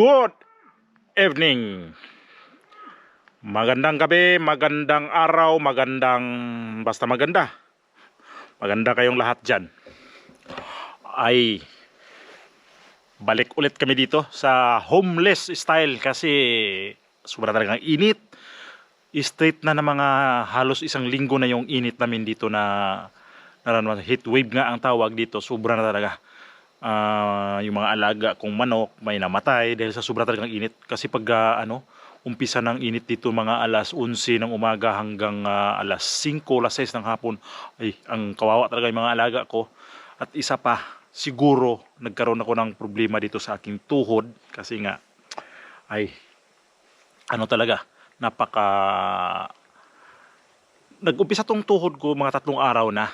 Good evening. Magandang gabi, magandang araw, magandang basta maganda. Maganda kayong lahat dyan. Ay, balik ulit kami dito sa homeless style kasi sobra talagang init. Straight na ng mga halos isang linggo na yung init namin dito na nararamdaman. Heat wave nga ang tawag dito. Sobra na talaga. Ah, yung mga alaga kong manok may namatay dahil sa sobra talagang init. Kasi pag ah, ano, umpisa ng init dito mga alas 11 ng umaga hanggang ah, alas 5, alas 6 ng hapon. Ay, ang kawawa talaga yung mga alaga ko. At isa pa, siguro nagkaroon ako ng problema dito sa aking tuhod kasi nga ay ano talaga napaka nag-umpisa tong tuhod ko mga tatlong araw na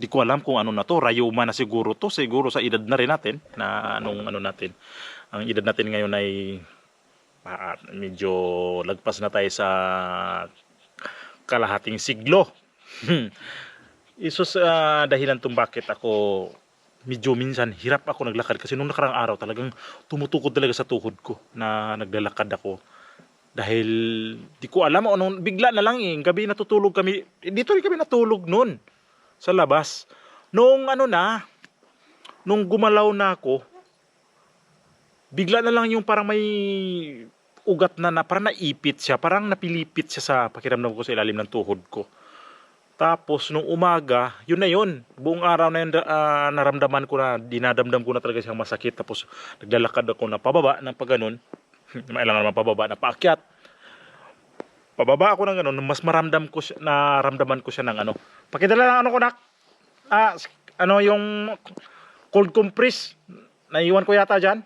di ko alam kung ano na to. Rayuma na siguro to. Siguro sa edad na rin natin na anong ano natin. Ang edad natin ngayon ay ah, medyo lagpas na tayo sa kalahating siglo. Iso sa dahilan tong bakit ako medyo minsan hirap ako naglakad kasi nung nakarang araw talagang tumutukod talaga sa tuhod ko na naglalakad ako. Dahil di ko alam anong bigla na lang eh. Gabi natutulog kami. Eh, dito rin kami natulog noon sa labas. Nung ano na nung gumalaw na ako bigla na lang yung parang may ugat na, na parang naipit siya parang napilipit siya sa pakiramdam ko sa ilalim ng tuhod ko. Tapos nung umaga yun na yun. Buong araw na yun ah, naramdaman ko na dinadamdam ko na talaga siyang masakit. Tapos naglalakad ako na pababa ng paganon mailangan naman pababa na paakyat pababa ako ng ganun mas maramdam ko siya, naramdaman ko siya ng ano. Pakidala lang ano ko nak. Ah, ano yung cold compress? Naiwan ko yata dyan.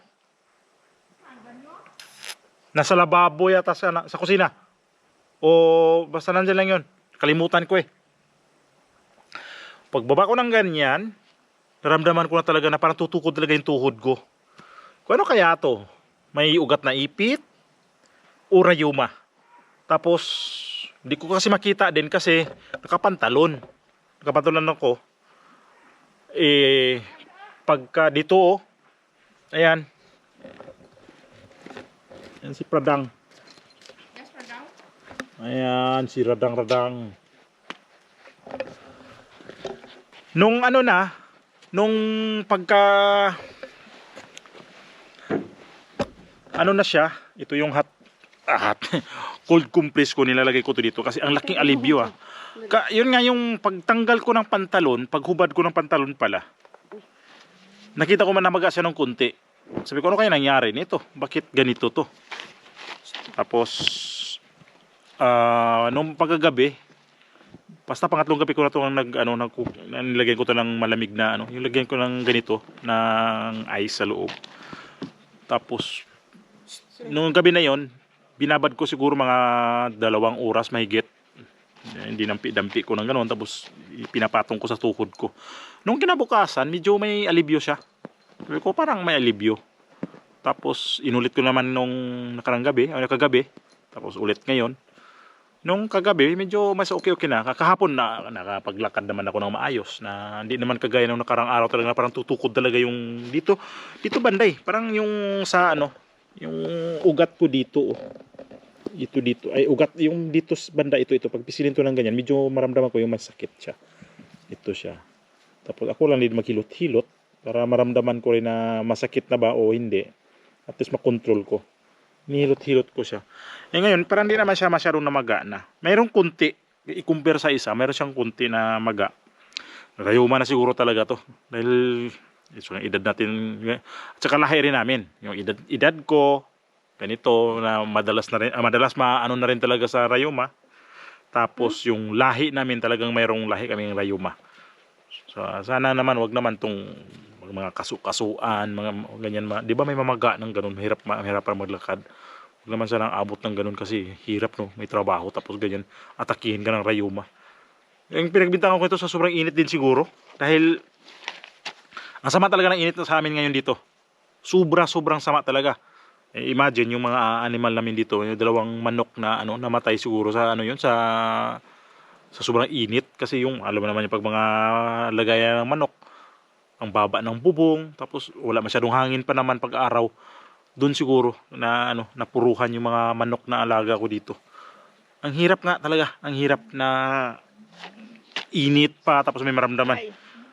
Nasa lababo yata sa, sa kusina. O basta nandyan lang yun. Kalimutan ko eh. Pagbaba ko ng ganyan naramdaman ko na talaga na parang tutukod talaga yung tuhod ko. Kung ano kaya to? May ugat na ipit o rayuma. Tapos, hindi ko kasi makita din kasi nakapantalon. Nakapantalon ako. Eh, pagka dito oh, ayan. Ayan si Pradang. Ayan, si Radang-Radang. Nung ano na, nung pagka ano na siya, ito yung hot, ah, hot cold compress ko nilalagay ko to dito kasi ang laking alibyo ah. Ka, yun nga yung pagtanggal ko ng pantalon, paghubad ko ng pantalon pala. Nakita ko man namaga siya ng kunti. Sabi ko ano kaya nangyari nito? Bakit ganito to? Tapos ah nung pagkagabi, basta pangatlong gabi ko na to nag ano nag nilagyan ko to ng malamig na ano, yung lagyan ko ng ganito ng ice sa loob. Tapos Nung gabi na yon, binabad ko siguro mga dalawang oras mahigit. Hindi nampi-dampi ko ng gano'n, tapos pinapatong ko sa tuhod ko. Nung kinabukasan, medyo may alibyo siya. Sabi ko, parang may alibyo. Tapos, inulit ko naman nung nakarang gabi, o kagabi. Tapos, ulit ngayon. Nung kagabi, medyo mas okay-okay na. Kakahapon na nakapaglakad naman ako ng maayos. Na hindi naman kagaya nung nakarang araw talaga parang tutukod talaga yung dito. Dito banday. Parang yung sa ano, yung ugat ko dito oh. ito dito. Ay ugat yung dito banda ito ito. Pag pisilin to ng ganyan medyo maramdaman ko yung masakit siya. Ito siya. Tapos ako lang din maghilot-hilot para maramdaman ko rin na masakit na ba o hindi. At least makontrol ko. Nihilot-hilot ko siya. Eh ngayon parang hindi naman siya masyadong namaga na. Mayroong kunti. I-compare sa isa mayroon siyang kunti na maga. Rayuma na siguro talaga to. Dahil So, yung edad natin, at saka lahi rin namin. Yung edad, edad ko, ganito, na madalas na rin, ah, madalas maano na rin talaga sa rayuma. Tapos, yung lahi namin, talagang mayroong lahi kaming rayuma. So, sana naman, wag naman tong mga kasu-kasuan, mga ganyan. ma- Di ba may mamaga ng ganun, mahirap, mahirap para maglakad. Wag naman sana abot ng ganun kasi hirap no, may trabaho tapos ganyan, atakihin ka ng rayuma. Yung pinagbintangan ko ito sa sobrang init din siguro. Dahil ang sama talaga ng init sa amin ngayon dito. Sobra sobrang sama talaga. Eh, imagine yung mga animal namin dito, yung dalawang manok na ano namatay siguro sa ano yun sa sa sobrang init. Kasi yung alam mo naman yung pag mga lagayan ng manok ang baba ng bubong tapos wala masyadong hangin pa naman pag araw doon siguro na ano napuruhan yung mga manok na alaga ko dito. Ang hirap nga talaga. Ang hirap na init pa tapos may maramdaman.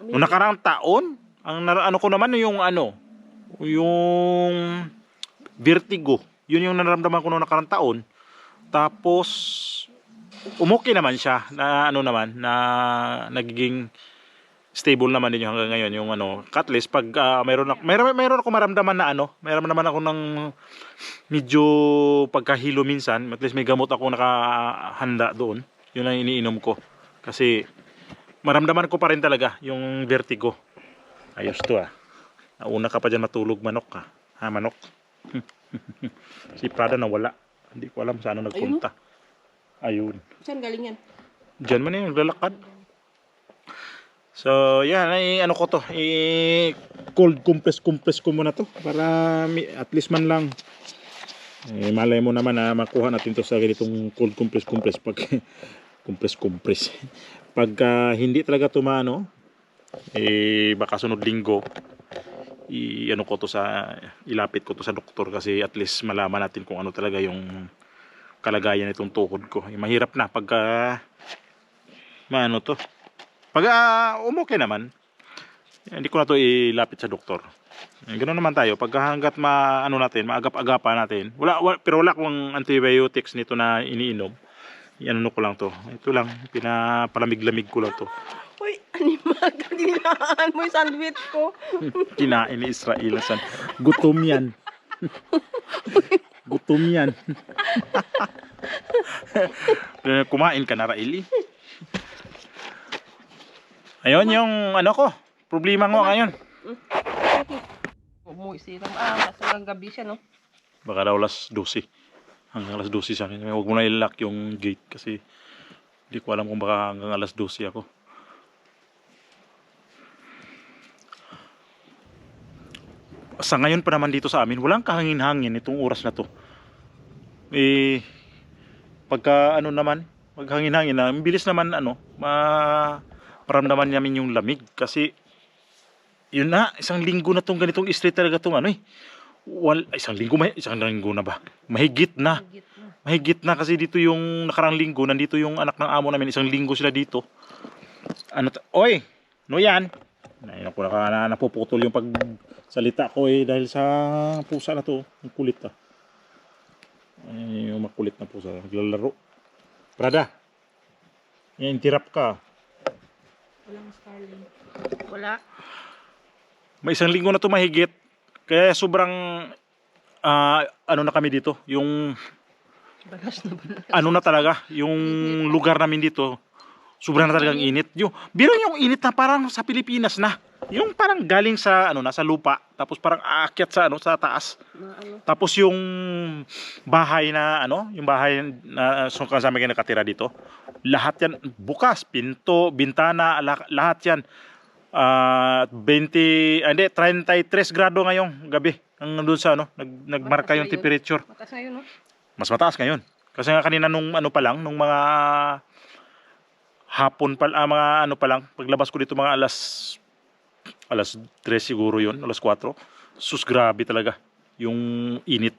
Noong nakaraang taon, ang ano ko naman yung ano, yung vertigo. Yun yung nararamdaman ko noong nakaraang taon. Tapos umuki naman siya na ano naman na nagiging stable naman din yung hanggang ngayon yung ano at least pag ah, mayroon ako mayroon mayroon ako maramdaman na ano mayroon naman ako ng medyo pagkahilo minsan at least may gamot ako nakahanda doon yun ang iniinom ko kasi maramdaman ko pa rin talaga yung vertigo. Ayos to ah. Nauna ka pa dyan matulog manok ka. Ha manok? si Prada nawala. Hindi ko alam saan na nagpunta. Ayun. Saan galing yan? Diyan man yung lalakad. So, yan. Ay, ano ko to. I cold compress compress ko muna to. Para at least man lang. Eh, malay mo naman na makuha natin to sa ganitong cold compress compress. Pag compress compress. Pagka hindi talaga tumano, eh, baka sunod linggo, i ano ko to sa ilapit ko to sa doktor kasi at least malaman natin kung ano talaga yung kalagayan nitong tuhod ko. Eh, mahirap na pagka maano to. Pag uh, umokay naman, eh, hindi ko na to ilapit sa doktor. Eh, Ganun naman tayo. Pag hanggat ma ano natin, maagap-agapan natin. Wala, wala pero wala akong antibiotics nito na iniinom. Ano ko lang to. Ito lang pinapalamig-lamig ko lang to. Uy, animal ka. Dinilaan mo yung sandwich ko. Kinain ni Israel san. Gutom yan. Gutom yan. Kumain ka na Raili. Ayun yung ano ko. Problema ko ngayon. Umuwi ah, sa gabi siya, no? Baka daw alas 12. Hanggang alas 12 sa akin. Huwag mo na ilock yung gate kasi hindi ko alam kung baka hanggang alas 12 ako. Sa ngayon pa naman dito sa amin, walang kahangin-hangin itong oras na to. Eh, pagka ano naman, maghangin-hangin na, bilis naman ano, ma maramdaman namin yung lamig kasi yun na, isang linggo na tong ganitong street talaga tong ano eh. Wal, isang linggo, may, isang linggo na ba? Mahigit na. Higit na. Mahigit na kasi dito yung nakarang linggo, nandito yung anak ng amo namin, isang linggo sila dito. Ano ta- Oy, no yan? Ayun ako naka, na, napuputol yung pagsalita ko eh dahil sa pusa na to. Ang kulit ah. Ay, yung makulit na pusa. Naglalaro. Prada. Yan, tirap ka. Walang starling. Wala. May isang linggo na to mahigit. Kaya sobrang ah, ano na kami dito, yung Balas na balas. ano na talaga, yung lugar namin dito, sobrang na talagang init. Yung, biro yung init na parang sa Pilipinas na. Yung parang galing sa ano na sa lupa, tapos parang aakyat sa ano sa taas. Ano. Tapos yung bahay na ano, yung bahay na so kasama kayo nakatira dito, lahat yan bukas, pinto, bintana, la- lahat yan. Ah, 20, ah, hindi, 33 grado ngayong gabi. Ang doon sa ano, nag, nagmarka yung Mataas temperature. Matas ngayon, no? Mas mataas ngayon. Kasi nga kanina nung ano pa lang, nung mga hapon pa, ah, mga ano pa lang, paglabas ko dito mga alas alas 3 siguro yun, alas 4. Sus, grabe talaga yung init.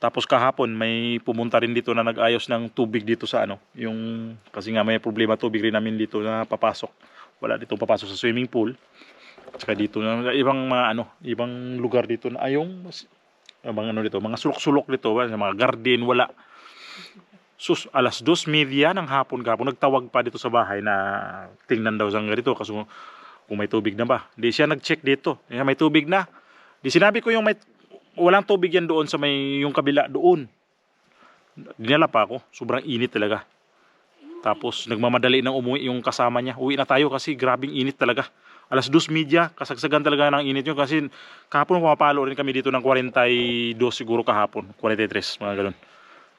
Tapos kahapon may pumunta rin dito na nag-ayos ng tubig dito sa ano, yung kasi nga may problema tubig rin namin dito na papasok. Wala dito papasok sa swimming pool. Tsaka dito na ibang mga ano, ibang lugar dito na ayong mga ano dito, mga sulok-sulok dito, mga garden, wala. Sus, alas dos media ng hapon kapon nagtawag pa dito sa bahay na tingnan daw sa ganito kasi kung may tubig na ba. Di siya nag-check dito. Eh, may tubig na. Di sinabi ko yung may walang tubig yan doon sa may yung kabila doon. Dinala pa ako. Sobrang init talaga. Tapos nagmamadali ng umuwi yung kasama niya. Uwi na tayo kasi grabing init talaga. Alas dos media, kasagsagan talaga ng init yun kasi kahapon pumapalo rin kami dito ng 42 siguro kahapon, 43, mga ganun.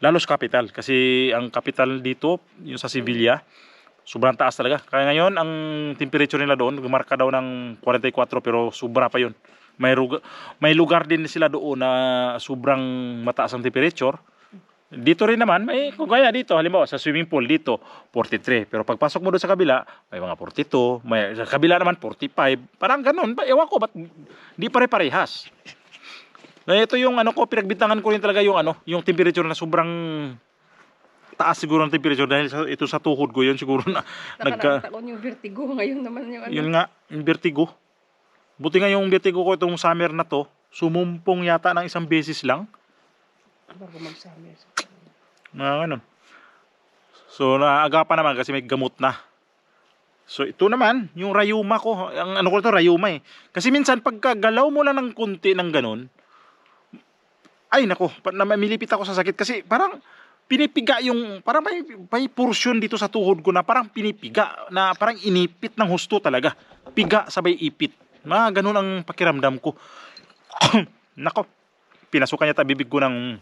Lalo sa capital kasi ang capital dito, yung sa Sevilla, sobrang taas talaga. Kaya ngayon, ang temperature nila doon, gumarka daw ng 44 pero sobra pa yun. May, ruga, may lugar din sila doon na sobrang mataas ang temperature. Dito rin naman, may kung kaya dito, halimbawa sa swimming pool dito, 43. Pero pagpasok mo doon sa kabila, may mga 42, may sa kabila naman 45. Parang ganun, ewan ko, ba't di pare-parehas? Eh, ito yung ano ko, pinagbintangan ko rin talaga yung ano, yung temperature na sobrang taas siguro ng temperature dahil sa, ito sa tuhod ko yun siguro na nagka, taon yung vertigo. Ngayon naman yung ano. yun nga, yung vertigo. Buti nga yung vertigo ko itong summer na to, sumumpong yata ng isang beses lang. Bago mag-summer. Mga ganun. So, naagapan naman kasi may gamot na. So, ito naman, yung rayuma ko. Ang ano ko ito, rayuma eh. Kasi minsan, pagka galaw mo lang ng kunti ng ganun, ay nako, na ako sa sakit kasi parang pinipiga yung, parang may, may portion dito sa tuhod ko na parang pinipiga, na parang inipit ng husto talaga. Piga sabay ipit. Mga ganun ang pakiramdam ko. nako, pinasukan yata bibig ko ng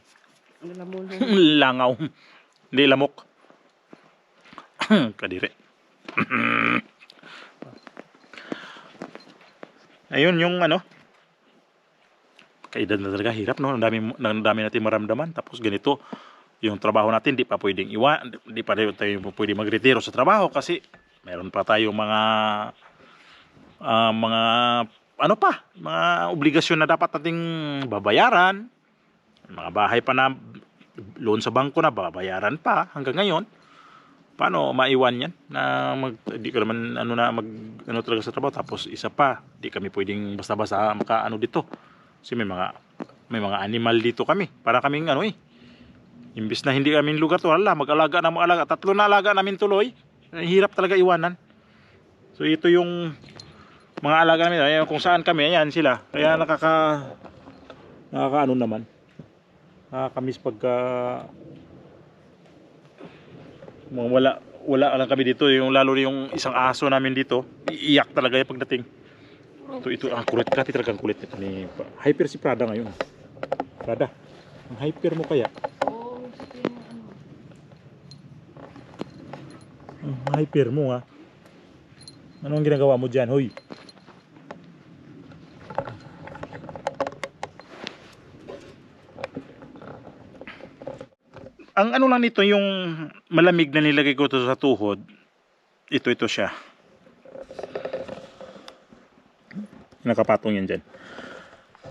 langaw. Hindi lamok. Kadiri. Ayun yung ano. Kaedad na talaga hirap no. Ang dami ang dami natin maramdaman. Tapos ganito yung trabaho natin di pa pwedeng iwan, di pa tayo pwedeng magretiro sa trabaho kasi meron pa tayong mga ah, mga ano pa, mga obligasyon na dapat nating babayaran. Mga bahay pa na loan sa bangko na babayaran pa hanggang ngayon. Paano maiwan yan? Na mag di ka naman ano na mag ano talaga sa trabaho. Tapos isa pa di kami pwedeng basta-basta maka ano dito kasi may mga may mga animal dito kami. Para kaming ano eh. Imbis na hindi kami lugar to wala mag-alaga na mga alaga tatlo na alaga namin tuloy. Hirap talaga iwanan. So ito yung mga alaga namin. Ayan, kung saan kami ayan sila. Kaya nakaka nakakaano naman. Nakakamiss pagka wala wala lang kami dito. Yung lalo yung isang aso namin dito iiyak talaga yung pagdating ito ito ang kulit kati talaga ang kulit. Nito ni hyper si Prada ngayon. Prada ang hyper mo kaya? Oo, ano. ang hyper mo ha anong ginagawa mo dyan hoy? Ang ano lang nito yung malamig na nilagay ko to sa tuhod ito ito siya nakapatong yan dyan.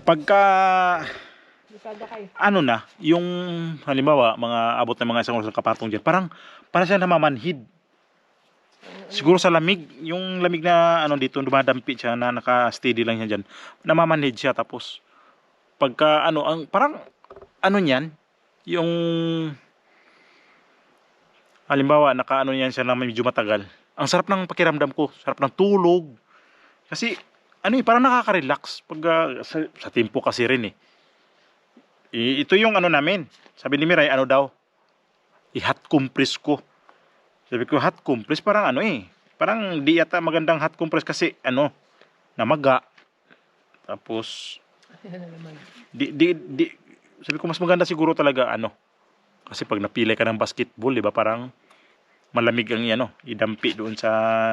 Pagka ano na yung halimbawa mga abot ng mga isang oras ng kapatong dyan parang para siya namamanhid. Siguro sa lamig yung lamig na ano dito dumadampi siya na naka-steady lang siya dyan namamanhid siya tapos pagka ano ang parang ano niyan yung halimbawa naka ano yan siya na medyo matagal. Ang sarap ng pakiramdam ko sarap ng tulog. Kasi ano eh parang nakaka-relax. Pag ah, sa, sa tempo kasi rin eh. I- ito yung ano namin. Sabi ni Miray ano daw? I-hot compress ko. Sabi ko hot compress? Parang ano eh. Parang di yata magandang hot compress kasi ano namaga. Tapos di, di, di, sabi ko mas maganda siguro talaga ano. Kasi pag napilay ka ng basketball di ba parang malamig ang ano idampi doon sa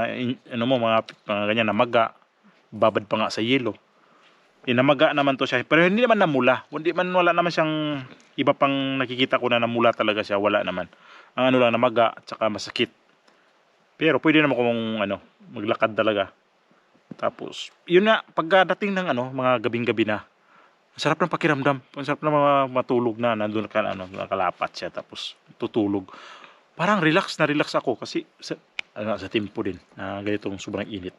ano mo mga, mga ganyan namaga babad pa nga sa yelo inamaga naman to siya pero hindi naman namula hindi man wala naman siyang iba pang nakikita ko na namula talaga siya wala naman ang ano lang namaga at saka masakit pero pwede naman kung ano maglakad talaga tapos yun na pagdating ng ano mga gabing-gabi na ang sarap ng pakiramdam. Ang sarap na ma- matulog na. Nandun ka, ano, nakalapat siya. Tapos tutulog. Parang relax na relax ako. Kasi sa, ano, sa tempo din. Na ganitong sobrang init.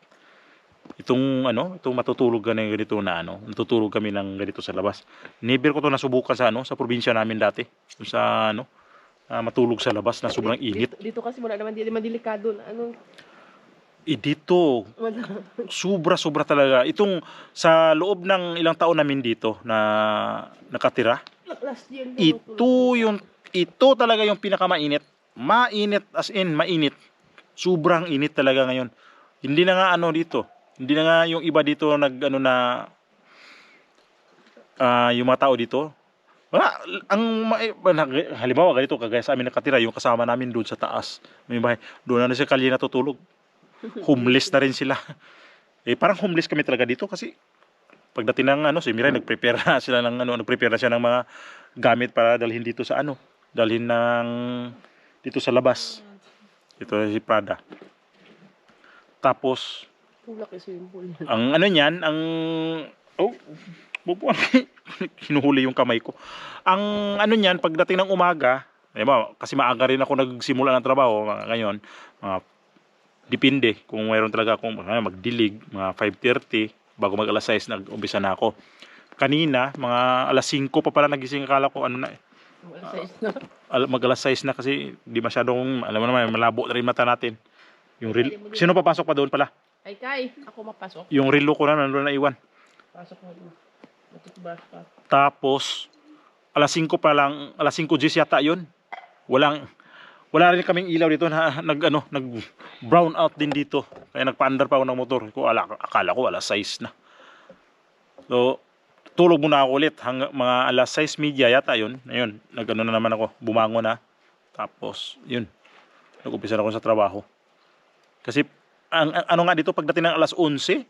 Itong ano, itong matutulog ka na ganito na ano, natutulog kami ng ganito sa labas. Never ko to nasubukan sa ano, sa probinsya namin dati. Sa ano, ah, matulog sa labas na sobrang init. Dito, dito kasi wala naman, di naman delikado na ano. Eh dito, sobra-sobra talaga. Itong sa loob ng ilang taon namin dito na nakatira, Last year. ito yung ito talaga yung pinakamainit. Mainit as in mainit. Sobrang init talaga ngayon. Hindi na nga ano dito. Hindi na nga yung iba dito nag ano na ah, yung mga tao dito. Wala, ang halimbawa ganito kagaya sa amin nakatira yung kasama namin doon sa taas. May bahay. Doon na, na sa kalye natutulog. Homeless na rin sila. Eh parang homeless kami talaga dito kasi pagdating ng ano si Mirai nagprepare na sila ng ano nagprepare na siya ng mga gamit para dalhin dito sa ano dalhin ng dito sa labas ito si Prada tapos Tulak yung swimming pool. ang ano niyan ang oh Bubuan. Hinuhuli yung kamay ko. Ang ano niyan, pagdating ng umaga, eh, ba, kasi maaga rin ako nagsimula ng trabaho ngayon, mga depende kung mayroon talaga akong magdilig, mga 5.30, bago mag alas 6, nag-umpisa na ako. Kanina, mga alas 5 pa pala nagising, akala ko ano na eh, al- mag alas 6 na kasi di masyadong, alam mo naman, malabo na rin mata natin. Yung rel- Sino papasok pa doon pala? Ay, Kai, ako mapasok. Yung relo ko na nandun na iwan. Pasok mo doon. Matutubas ka. Tapos, alas 5 pa lang, alas 5 G's yata yun. Walang, wala rin kaming ilaw dito na nag, ano, nag brown out din dito. Kaya nagpa-under pa ako ng motor. Ko, ala, akala ko alas 6 na. So, tulog muna ako ulit. Hanggang mga alas 6 media yata yun. Ayun, nag-ano na naman ako. Bumango na. Tapos, yun. Nag-umpisa na ako sa trabaho. Kasi, ang, ang- ano nga dito, pagdating ng alas 11,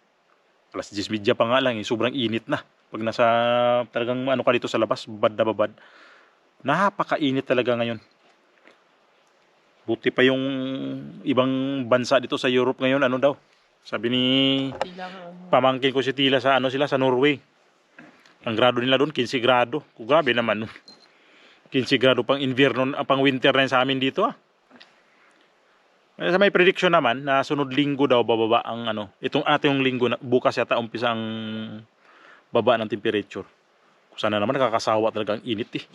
alas 10 media pa nga lang eh. Sobrang init na pag nasa talagang ano ka dito sa labas, babad na babad. Napakainit talaga ngayon. Buti pa yung ibang bansa dito sa Europe ngayon, ano daw? Sabi ni ano. pamangkin ko si Tila sa ano sila sa Norway. Ang grado nila doon 15 grado. Grabe naman. 15 grado pang invierno, ah, pang winter na sa amin dito ah. Eh, Sa may prediction naman na sunod linggo daw bababa ang ano, itong ating linggo na bukas yata umpisa ang baba ng temperature. Sana naman nakakasawa talaga ang init eh.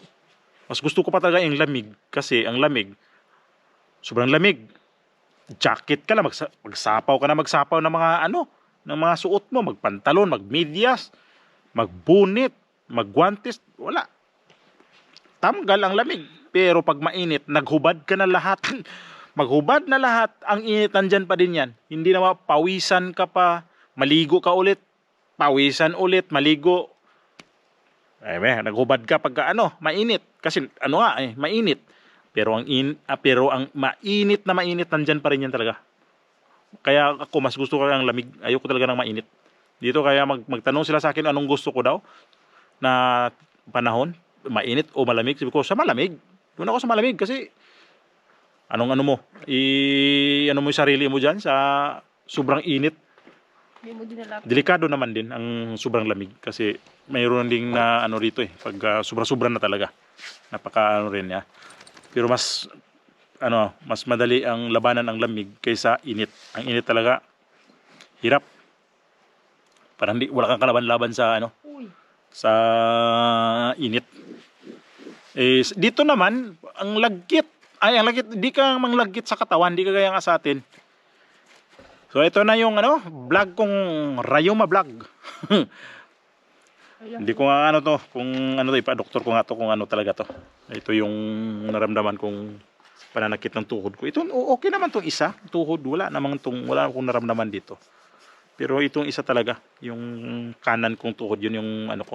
Mas gusto ko pa talaga yung lamig kasi ang lamig sobrang lamig. Jacket ka na, magsa- magsapaw ka na magsapaw ng mga ano, ng mga suot mo, magpantalon, magmedyas, magbunit, magguantes, wala. Tamgal ang lamig. Pero pag mainit, naghubad ka na lahat. Maghubad na lahat. Ang init, nandyan pa din yan. Hindi na pawisan ka pa, maligo ka ulit, pawisan ulit, maligo. Ay, may, naghubad ka pagka ano, mainit. Kasi ano nga eh, mainit. Pero ang in, ah, pero ang mainit na mainit nandyan pa rin yan talaga. Kaya ako mas gusto ko ng lamig. Ayoko talaga ng mainit. Dito kaya mag, magtanong sila sa akin anong gusto ko daw na panahon, mainit o malamig. Sabi ko, sa malamig. Doon ako sa malamig kasi anong ano mo, i ano mo yung sarili mo diyan sa sobrang init. Hindi mo. Delikado naman din ang sobrang lamig kasi mayroon ding na ano rito eh pag ah, sobra-sobra na talaga. Napaka ano rin niya. Pero mas ano, mas madali ang labanan ang lamig kaysa init. Ang init talaga hirap. Parang di, wala kang kalaban-laban sa ano, Uy. sa init. Eh, dito naman, ang lagkit. Ay, ang lagkit, di ka manglagkit sa katawan, di ka gaya nga sa atin. So, ito na yung ano, vlog kong Rayoma Vlog. Hindi ko nga ano to, kung ano to, ipa-doktor ko nga to kung ano talaga to. Ito yung naramdaman kong pananakit ng tuhod ko. Ito, okay naman tong isa, tuhod, wala namang tong, wala akong naramdaman dito. Pero itong isa talaga, yung kanan kong tuhod, yun yung ano ko.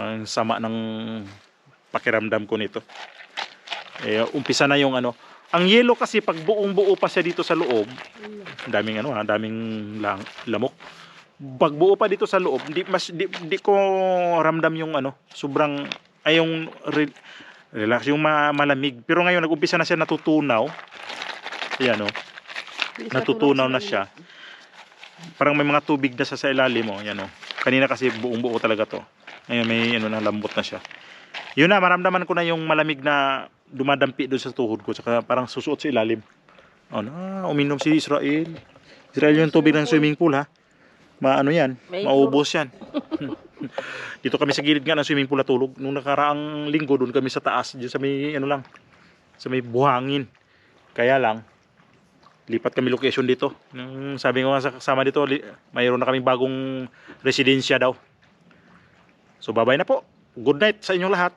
Ang sama ng pakiramdam ko nito. Eh, umpisa na yung ano. Ang yellow kasi pag buong buo pa siya dito sa loob, ang daming ano ha, daming lang, lamok. Pag buo pa dito sa loob, di mas di, di ko ramdam yung ano, sobrang ay yung re- relax yung ma- malamig. Pero ngayon nag-umpisa na siya natutunaw. Ayan oh, natutunaw na siya. Parang may mga tubig na sa sa ilalim mo, yan oh. Kanina kasi buong buo talaga to. Ngayon may ano na lambot na siya. Yun na, maramdaman ko na yung malamig na dumadampi doon sa tuhod ko. Saka parang susuot sa ilalim. Oh, na, uminom si Israel. Israel yung tubig ng swimming pool ha. Maano yan, maubos yan. Dito kami sa gilid nga ng swimming pool natulog. Nung nakaraang linggo doon kami sa taas, dyan sa may ano lang, sa may buhangin. Kaya lang, lipat kami location dito. Nung sabi ko nga sa kasama dito, mayroon na kaming bagong residensya daw. So babay na po. Good night sa inyong lahat.